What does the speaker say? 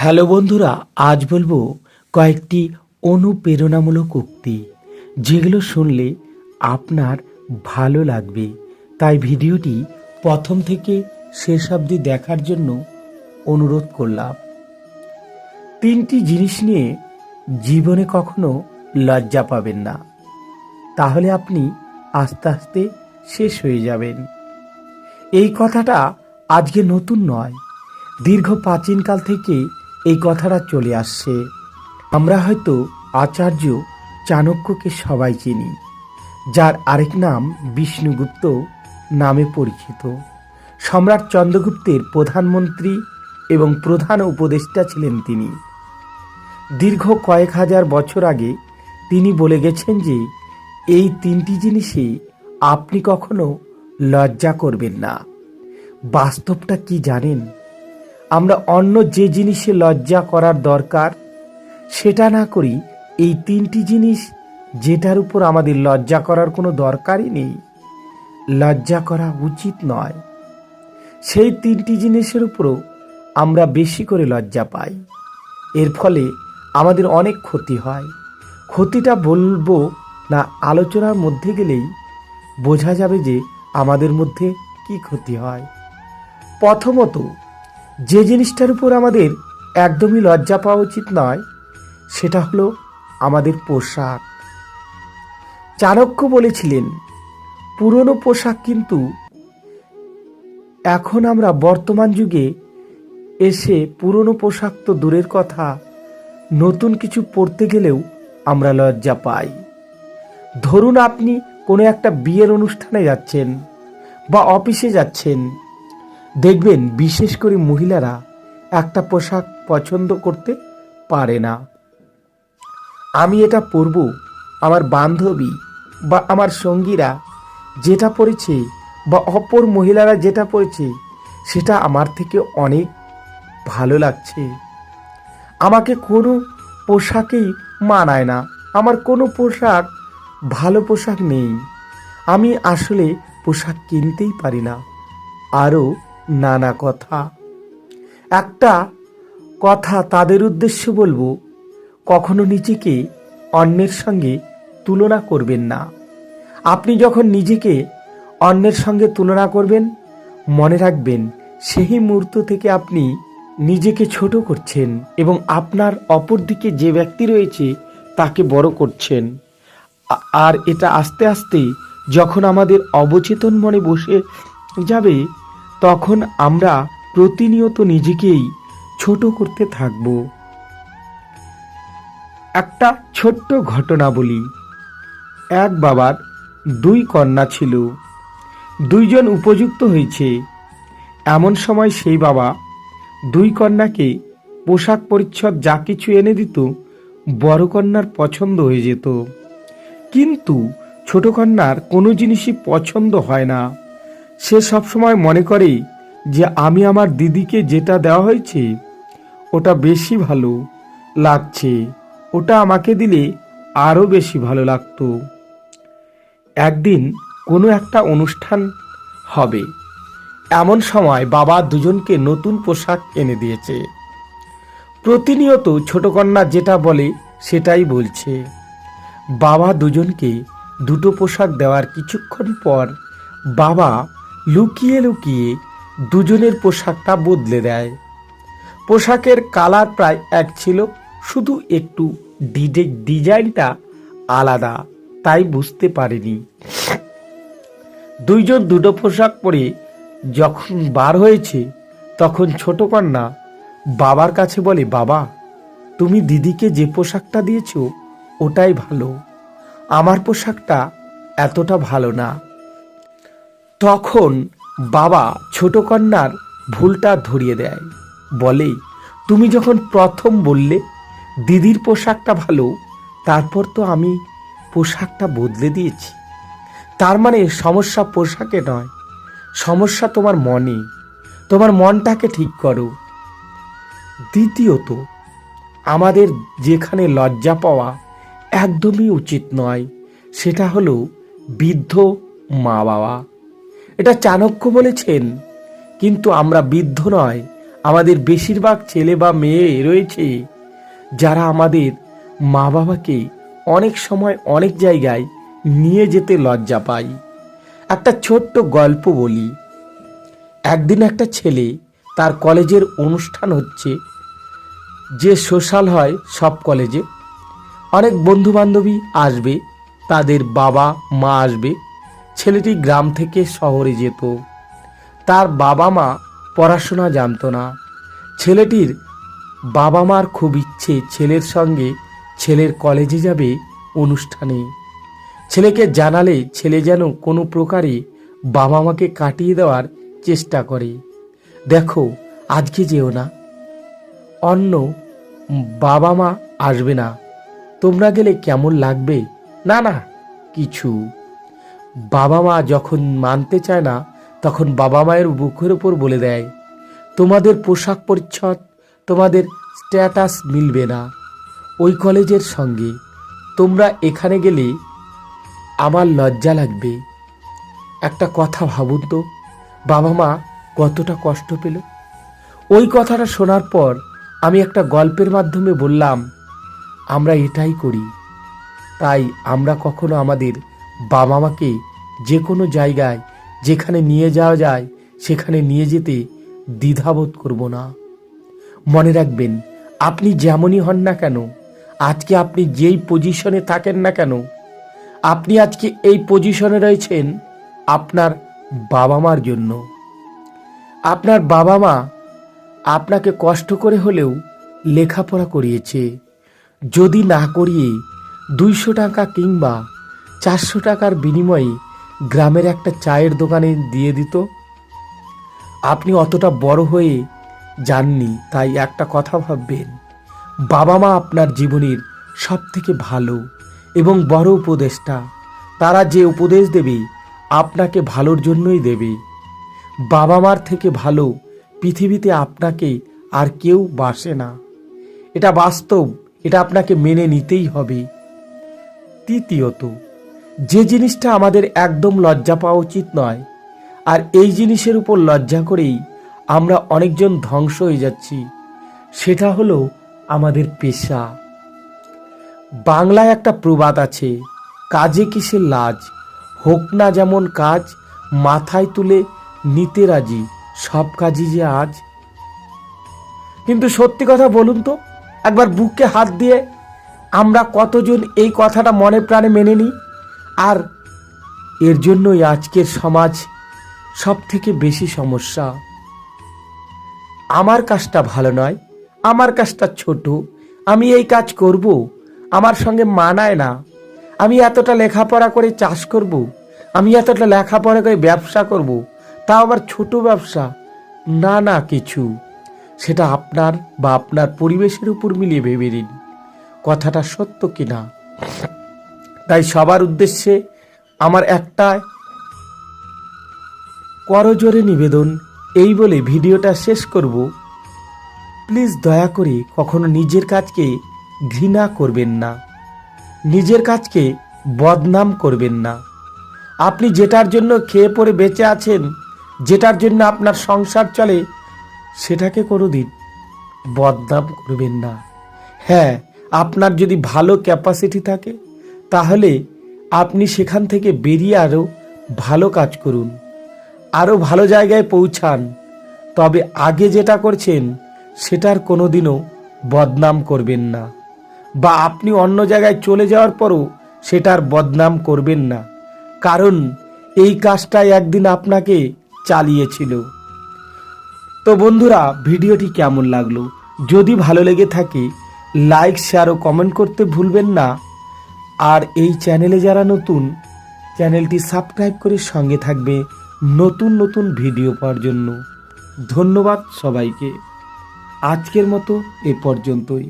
Hello বন্ধুরা, আজ বলব কয়েকটি অনুপ্রেরণামূলক উক্তি, যেগুলো শুনলে আপনার ভালো লাগবে। তাই ভিডিওটি প্রথম থেকে শেষ অবধি দেখার জন্য অনুরোধ করলাম। তিনটি জিনিস নিয়ে জীবনে কখনো লজ্জা পাবেন না। তাহলে আপনি আস্তে আস্তে শেষ হয়ে যাবেন। এই কথাটা আজকে নতুন নয়, দীর্ঘ প্রাচীনকাল থেকে এই কথাটা চলে আসছে। আমরা হয়তো আচার্য চাণক্যকে সবাই চিনি, যার আরেক নাম বিষ্ণুগুপ্ত নামে পরিচিত। সম্রাট চন্দ্রগুপ্তের প্রধানমন্ত্রী এবং প্রধান উপদেষ্টা ছিলেন তিনি। দীর্ঘ কয়েক হাজার বছর আগে তিনি বলে গেছেন যে, এই তিনটি জিনিসে আপনি কখনো লজ্জা করবেন না। বাস্তবটা কি জানেন? আমরা অন্য যে জিনিসে লজ্জা করার দরকার, সেটা না করি এই তিনটি জিনিস যেটার উপর আমাদের লজ্জা করার কোনো দরকারই নেই। লজ্জা করা উচিত নয়। সেই তিনটি জিনিসের উপরও আমরা বেশি করে লজ্জা পাই। এর ফলে আমাদের অনেক ক্ষতি হয়। ক্ষতিটা বলব না আলোচনার মধ্যে গেলেই বোঝা যাবে যে আমাদের মধ্যে কি ক্ষতি হয়। প্রথমত যে জিনিসটার উপর আমাদের একদমই লজ্জা পাওয়া উচিত নয়, সেটা হলো আমাদের পোশাক। চাণক্য বলেছিলেন, পুরনো পোশাক কিন্তু এখন আমরা বর্তমান যুগে এসে পুরনো পোশাক তো দূরের কথা, নতুন কিছু পরতে গেলেও আমরা লজ্জা পাই। ধরুন আপনি কোনো একটা বিয়ের অনুষ্ঠানে যাচ্ছেন বা অফিসে যাচ্ছেন দেখবেন বিশেষ করে মহিলারা একটা পোশাক পছন্দ করতে পারে না। আমি এটা পরব আমার বান্ধবী বা আমার সঙ্গীরা যেটা পরেছে বা অপর মহিলারা যেটা পরেছে, সেটা আমার থেকে অনেক ভালো লাগছে। আমাকে কোনো পোশাকেই মানায় না। আমার কোনো পোশাক, ভালো পোশাক নেই। আমি আসলে পোশাক কিনতেই পারি না। আরও নানা কথা। একটা কথা তাদের উদ্দেশ্যে বলব, কখনো নিজেকে অন্যের সঙ্গে তুলনা করবেন না। আপনি যখন নিজেকে অন্যের সঙ্গে তুলনা করবেন, মনে রাখবেন সেই মুহূর্ত থেকে আপনি নিজেকে ছোট করছেন এবং আপনার অপর দিকে যে ব্যক্তি রয়েছে তাকে বড় করছেন। আর এটা আস্তে আস্তে যখন আমাদের অবচেতন মনে বসে যাবে তখন আমরা প্রতিনিয়ত নিজেকেই ছোট করতে থাকব। একটা ছোট্ট ঘটনা বলি। এক বাবার দুই কন্যা ছিল। দুইজন উপযুক্ত হয়েছে। এমন সময় সেই বাবা দুই কন্যাকে পোশাক পরিচ্ছদ যা কিছু এনে দিত, বড় কন্যার পছন্দ হয়ে যেত। কিন্তু ছোট কন্যার কোনো জিনিসই পছন্দ হয় না। সে সবসময় মনে করে যে আমি আমার দিদিকে যেটা দেওয়া হয়েছে, ওটা বেশি ভালো লাগছে। ওটা আমাকে দিলে আরও বেশি ভালো লাগতো। একদিন কোনো একটা অনুষ্ঠান হবে। এমন সময় বাবা দুজনকে নতুন পোশাক এনে দিয়েছে। প্রতিনিয়ত ছোট কন্যা যেটা বলে সেটাই বলছে। বাবা দুজনকে দুটো পোশাক দেওয়ার কিছুক্ষণ পর বাবা লুকিয়ে লুকিয়ে দুজনের পোশাকটা বদলে দেয়। পোশাকের কালার প্রায় এক ছিল, শুধু একটু ডিজে- ডিজাইনটা আলাদা, তাই বুঝতে পারিনি। দুইজন দুটো পোশাক পরে যখন বার হয়েছে, তখন ছোট কন্যা বাবার কাছে বলে, বাবা, তুমি দিদিকে যে পোশাকটা দিয়েছ, ওটাই ভালো। আমার পোশাকটা এতটা ভালো না। তখন বাবা ছোট কন্যার ভুলটা ধরিয়ে দেয়। বলে, তুমি যখন প্রথম বললে দিদির পোশাকটা ভালো, তারপর তো আমি পোশাকটা বদলে দিয়েছি। তার মানে সমস্যা পোশাকে নয়, সমস্যা তোমার মনে। তোমার মনটাকে ঠিক করো। দ্বিতীয়ত, আমাদের যেখানে লজ্জা পাওয়া একদমই উচিত নয়, সেটা হলো বৃদ্ধ মা বাবা এটা চাণক্য বলেছেন। কিন্তু আমরা বৃদ্ধ নয়, আমাদের বেশিরভাগ ছেলে বা মেয়ে রয়েছে যারা আমাদের মা বাবাকে অনেক সময় অনেক জায়গায় নিয়ে যেতে লজ্জা পায়। একটা ছোট্ট গল্প বলি। একদিন একটা ছেলে তার কলেজের অনুষ্ঠান হচ্ছে, যে সোশ্যাল হয় সব কলেজে। অনেক বন্ধু বান্ধবী আসবে, তাদের বাবা মা আসবে ছেলেটি গ্রাম থেকে শহরে যেত। তার বাবা মা পড়াশোনা জানতো না। ছেলেটির বাবা মার খুব ইচ্ছে ছেলের সঙ্গে ছেলের কলেজে যাবে অনুষ্ঠানে। ছেলেকে জানালে ছেলে যেন কোনো প্রকারে বাবা মাকে কাটিয়ে দেওয়ার চেষ্টা করে। দেখো, আজকে যেও না। অন্য বাবা মা আসবে না। তোমরা গেলে কেমন লাগবে? না না, কিছু। বাবা মা যখন মানতে চায় না, তখন বাবা মায়ের বুকের ওপর বলে দেয়, তোমাদের পোশাক পরিচ্ছদ, তোমাদের স্ট্যাটাস মিলবে না। ওই কলেজের সঙ্গে তোমরা এখানে গেলে আমার লজ্জা লাগবে। একটা কথা ভাবুন তো, বাবা মা কতটা কষ্ট পেল। ওই কথাটা শোনার পর আমি একটা গল্পের মাধ্যমে বললাম, আমরা এটাই করি। তাই আমরা কখনো আমাদের বাবা মাকে যে কোনো জায়গায় যেখানে নিয়ে যাওয়া যায়, সেখানে নিয়ে যেতে দ্বিধাবোধ করব না। মনে রাখবেন, আপনি যেমনই হন না কেন, আজকে আপনি যেই পজিশনে থাকেন না কেন, আপনি আজকে এই পজিশনে রয়েছেন আপনার বাবা মার জন্য। আপনার বাবা মা আপনাকে কষ্ট করে হলেও লেখাপড়া করিয়েছে। যদি না করিয়ে দুইশো টাকা কিংবা চারশো টাকার বিনিময়ে গ্রামের একটা চায়ের দোকানে দিয়ে দিত। আপনি অতটা বড় হয়ে যাননি, তাই একটা কথা ভাববেন, বাবা মা আপনার জীবনের সব থেকে ভালো এবং বড় উপদেশটা তারা যে উপদেশ দেবে, আপনাকে ভালোর জন্যই দেবে। বাবা মার থেকে ভালো পৃথিবীতে আপনাকে আর কেউ বাসে না। এটা বাস্তব, এটা আপনাকে মেনে নিতেই হবে। তৃতীয়ত যে জিনিসটা আমাদের একদম লজ্জা পাওয়া উচিত নয়, আর এই জিনিসের উপর লজ্জা করেই আমরা অনেকজন ধ্বংস হয়ে যাচ্ছি, সেটা হলো আমাদের পেশা। বাংলায় একটা প্রবাদ আছে, কাজে কিসের লাজ, হোক না যেমন কাজ, মাথায় তুলে নিতে রাজি, সব কাজই যে আজ। কিন্তু সত্যি কথা বলুন তো, একবার বুকে হাত দিয়ে আমরা কতজন এই কথাটা মনে প্রাণে মেনে নিই? আর এর জন্যই আজকের সমাজ সব থেকে বেশি সমস্যা। আমার কাজটা ভালো নয়, আমার কাজটা ছোট, আমি এই কাজ করব, আমার সঙ্গে মানায় না, আমি এতটা লেখাপড়া করে চাষ করব, আমি এতটা লেখাপড়া করে ব্যবসা করব, তাও আবার ছোট ব্যবসা, না না, কিছু। সেটা আপনার বা আপনার পরিবেশের উপর মিলিয়ে ভেবে নিন, কথাটা সত্য কিনা? সবার উদ্দেশ্যে আমার একটা করজোরে নিবেদন, এই বলে ভিডিওটা শেষ করব। প্লিজ দয়া করে কখনো নিজের কাজকে ঘৃণা করবেন না। নিজের কাজকে বদনাম করবেন না। আপনি যেটার জন্য খেয়ে পড়ে বেঁচে আছেন, যেটার জন্য আপনার সংসার চলে, সেটাকে কোনো দিন বদনাম করবেন না। হ্যাঁ আপনার যদি ভালো ক্যাপাসিটি থাকে তাহলে আপনি সেখান থেকে বেরিয়ে আরও ভালো কাজ করুন আরও ভালো জায়গায় পৌঁছান। তবে আগে যেটা করছেন, সেটার কোনো দিনও বদনাম করবেন না। বা আপনি অন্য জায়গায় চলে যাওয়ার পরও সেটার বদনাম করবেন না। কারণ এই কাজটাই একদিন আপনাকে চালিয়েছিল। তো বন্ধুরা, ভিডিওটি কেমন লাগল? যদি ভালো লেগে থাকে, লাইক, শেয়ার ও কমেন্ট করতে ভুলবেন না। আর এই চ্যানেলে যারা নতুন চ্যানেলটি সাবস্ক্রাইব করে সঙ্গে থাকবে নতুন নতুন ভিডিও পাওয়ার জন্য। ধন্যবাদ সবাইকে। আজকের মতো এ পর্যন্তই।